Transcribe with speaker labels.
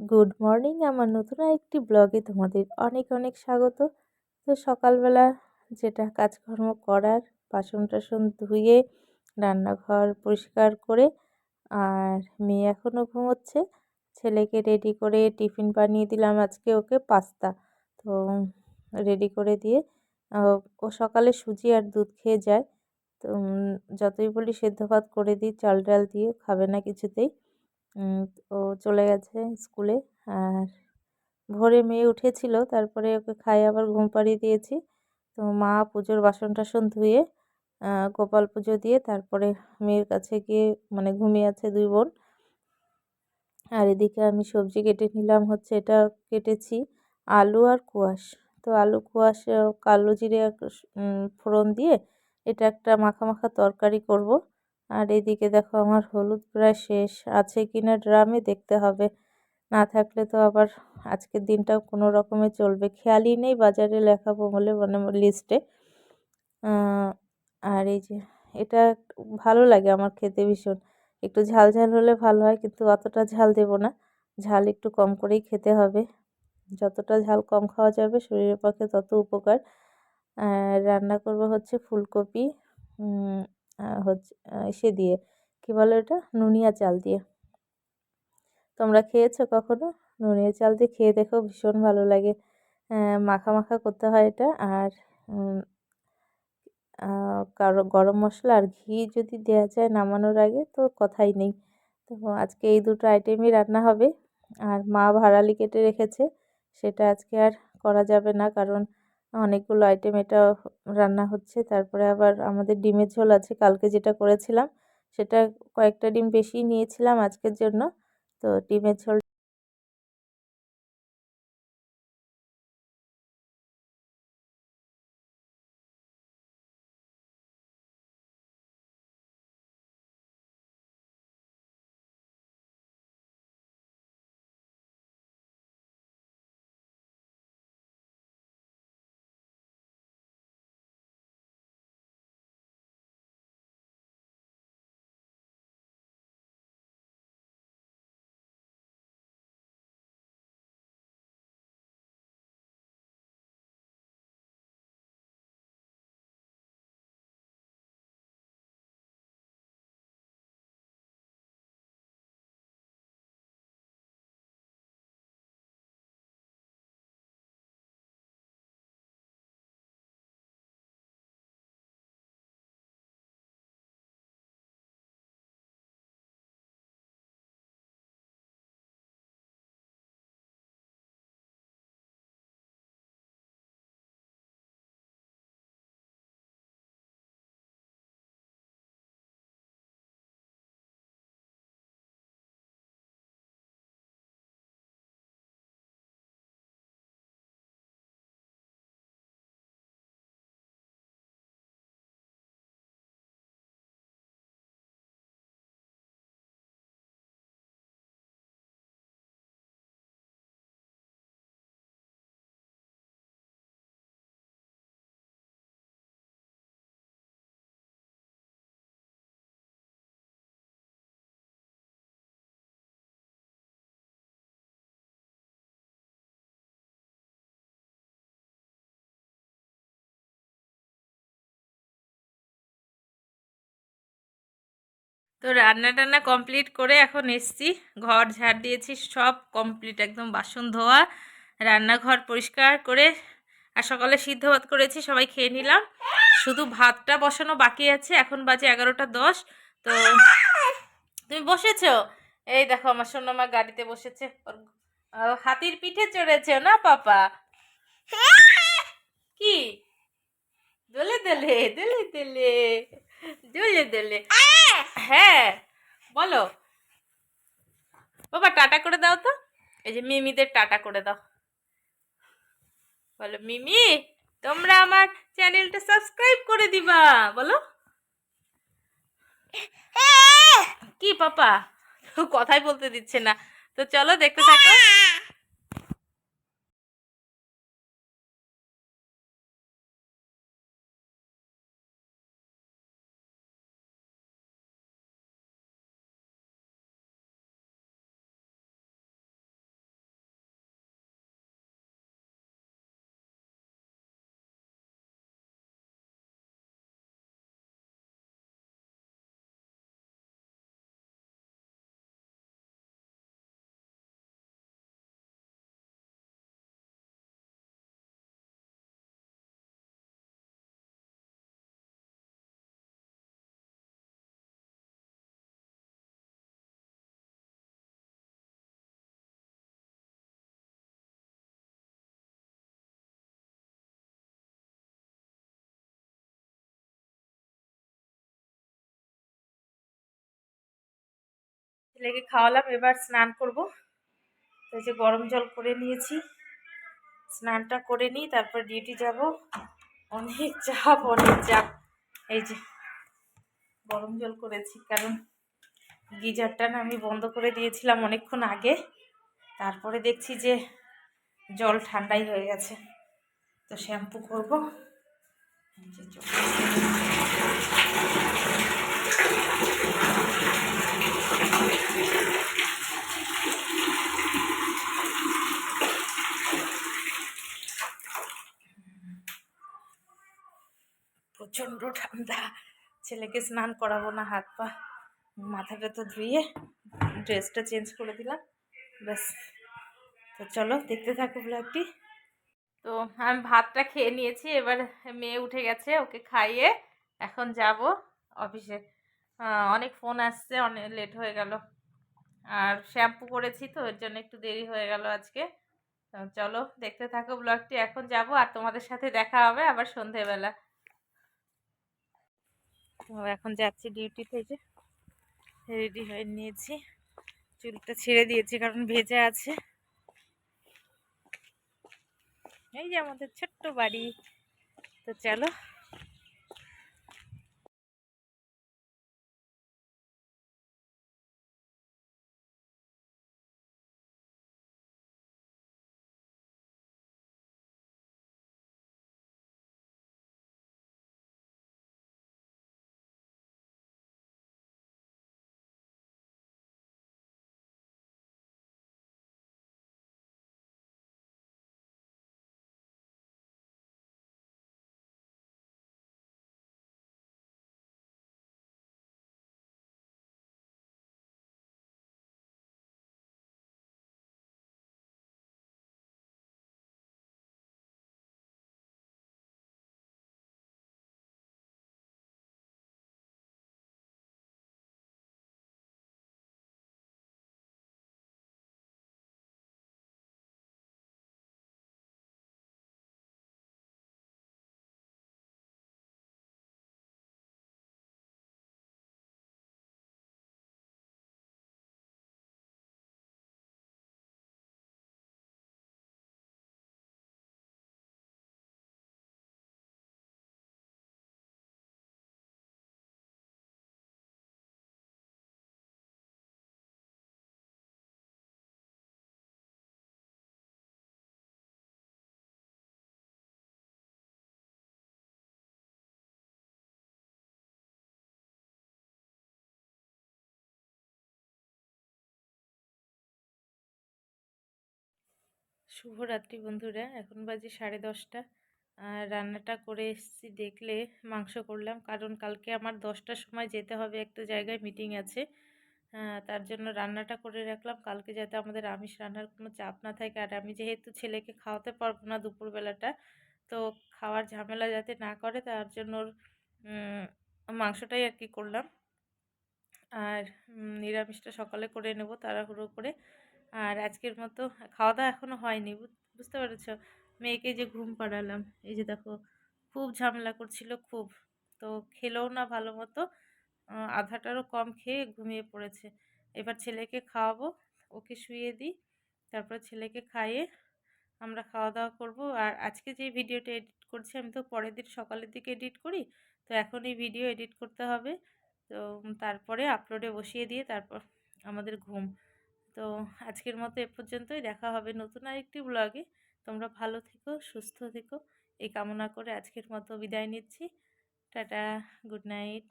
Speaker 1: Good morning আমার নতুন একটি ব্লগে তোমাদের অনেক অনেক স্বাগত। তো সকালবেলা যেটা কাজকর্ম করার বাসন টাসন ধুয়ে, রান্নাঘর পরিষ্কার করে, আর মেয়ে এখনও ঘুমোচ্ছে। ছেলেকে রেডি করে টিফিন বানিয়ে দিলাম আজকে ওকে পাস্তা। তো রেডি করে দিয়ে, ও সকালে সুজি আর দুধ খেয়ে যায়। তো যতই বলি সেদ্ধ ভাত করে দিই, চাল ডাল দিয়ে খাবে না কিছুতেই। ও চলে গেছে স্কুলে আর ভোরে মেয়ে উঠেছিল, তারপরে ওকে খাই আবার ঘুম পাড়িয়ে দিয়েছি। তো মা পুজোর বাসন টাসন ধুয়ে গোপাল পুজো দিয়ে তারপরে মেয়ের কাছে গিয়ে মানে ঘুমিয়ে আছে দুই বোন। আর এদিকে আমি সবজি কেটে নিলাম, হচ্ছে এটা কেটেছি আলু আর কুয়াশ। তো আলু, কুয়াশ কালো জিরে ফোড়ন দিয়ে এটা একটা মাখা মাখা তরকারি করব। আর এদিকে দেখো আমার হলুদ প্রায় শেষ, আছে কিনা ড্রামে দেখতে হবে। না থাকলে তো আবার আজকের দিনটা কোনো রকমে চলবে। খেয়ালই নেই বাজারে লেখাবো বলে মানে লিস্টে। আর এই যে এটা ভালো লাগে আমার খেতে ভীষণ। একটু ঝাল ঝাল হলে ভালো হয়, কিন্তু অতটা ঝাল দেব না। ঝাল একটু কম করেই খেতে হবে। যতটা ঝাল কম খাওয়া যাবে শরীরের পক্ষে তত উপকার। রান্না করব হচ্ছে ফুলকপি। হচ্ছে সে দিয়ে, কী বলে ওটা? নুনিয়া চাল দিয়ে। তোমরা খেয়েছো কখনো? নুনিয়া চাল দিয়ে খেয়ে দেখো, ভীষণ ভালো লাগে। মাখা মাখা করতে হয় এটা। আর কারও গরম মশলা আর ঘি যদি দেওয়া যায় নামানোর আগে, তো কথাই নেই। তো আজকে এই দুটো আইটেমই রান্না হবে। আর মা ভাড়ালি কেটে রেখেছে। সেটা আজকে আর করা যাবে না, কারণ অনেকগুলো আইটেম এটা রান্না হচ্ছে। তারপরে আবার আমাদের ডিমের ঝোল আছে, কালকে যেটা করেছিলাম সেটা কয়েকটা ডিম বেশি নিয়েছিলাম আজকের জন্য। তো ডিমের ঝোল তো রান্না টান্না কমপ্লিট করে এখন এসছি। ঘর ঝাড় দিয়েছি, সব কমপ্লিট একদম বাসন ধোয়া, রান্নাঘর পরিষ্কার করে, আর সকালে সিদ্ধ ভাত করেছি, সবাই খেয়ে নিলাম। শুধু ভাতটা বসানো বাকি আছে, এখন বাজে এগারোটা দশ। তো তুমি বসেছ? এই দেখো, আমার সোনামা গাড়িতে বসেছে। হাতির পিঠে চড়েছে না, পাপা? কি? দোলে দোলে দোলে দোলে দোলে দোলে। হ্যাঁ বলো। বাবা, টাটা করে দাও তো। এই যে মিমিদের টাটা করে দাও। বলো, মিমি, তোমরা আমার চ্যানেলটা সাবস্ক্রাইব করে দিবা, বলো। কি পাপা, কথাই বলতে দিচ্ছে না। তো চলো, দেখতে থাকো। ছেলেকে খাওয়ালাম, এবার স্নান করব। তো যে গরম জল করে নিয়েছি। স্নানটা করে নিই, তারপর ডিউটি যাব। অনেক চাপ অনেক চাপ। এই যে গরম জল করেছি, কারণ গিজারটা না আমি বন্ধ করে দিয়েছিলাম অনেকক্ষণ আগে। তারপরে দেখছি যে জল ঠান্ডাই হয়ে গেছে। তো শ্যাম্পু করব। প্রচণ্ড ঠান্ডা ছেলেকে স্নান করাবো না, হাত পা। মাথাটা তো ধুয়ে ড্রেসটা চেঞ্জ করে দিলাম। ব্যাস। তো চলো, দেখতে থাকো ব্লগটি। তো আমি ভাতটা খেয়ে নিয়েছি, এবার মেয়ে উঠে গেছে, ওকে খাইয়ে এখন যাব অফিসে। অনেক ফোন আসছে, অনেক লেট হয়ে গেল। আর শ্যাম্পু করেছি তো, এর জন্য একটু দেরি হয়ে গেল আজকে। চলো, দেখতে থাকো ব্লগটি, এখন যাব, আর তোমাদের সাথে দেখা হবে আবার সন্ধেবেলা। এখন যাচ্ছি ডিউটি থেকে। রেডি হয়ে নিয়েছি। চুলটা ছেড়ে দিয়েছি, কারণ ভেজে আছে। এই যে আমাদের ছোট্ট বাড়ি। তো চলো শুভরাত্রি বন্ধুরা। এখন বাজে সাড়ে দশটা। আর রান্নাটা করে এসেছি দেখলে মাংস করলাম। কারণ কালকে আমার দশটার সময় যেতে হবে, একটা জায়গায় মিটিং আছে। তার জন্য রান্নাটা করে রাখলাম। কালকে যাতে আমাদের আমিষ রান্নার কোনো চাপ না থাকে। আর আমি যেহেতু ছেলেকে খাওয়াতে পারব না দুপুরবেলাটা, তো খাওয়ার ঝামেলা যাতে না করে, তার জন্য মাংসটাই আর কি করলাম। আর নিরামিষটা সকালে করে নেব, তাড়াহুড়ো করে। আর আজকের মতো খাওয়া দাওয়া এখনও হয়নি বুঝতে পেরেছ? মেয়েকে যে ঘুম পাড়ালাম, এই যে দেখো, খুব ঝামেলা করছিল খুব। তো খেলেও না ভালো মতো আধাটারও কম খেয়ে ঘুমিয়ে পড়েছে। এবার ছেলেকে খাওয়াবো, ওকে শুয়ে দিই, তারপর ছেলেকে খাইয়ে আমরা খাওয়া দাওয়া করব। আর আজকে যে ভিডিওটা এডিট করছি, আমি তো পরের দিন সকালের দিকে এডিট করি, তো এখন এই ভিডিও এডিট করতে হবে। তো তারপরে আপলোডে বসিয়ে দিয়ে তারপর আমাদের ঘুম। তো আজকের মতো এ পর্যন্তই। দেখা হবে নতুন আরেকটি ব্লগে তোমরা ভালো থেকো, সুস্থ থেকো। এই কামনা করে আজকের মতো বিদায় নিচ্ছি। Tata, good night.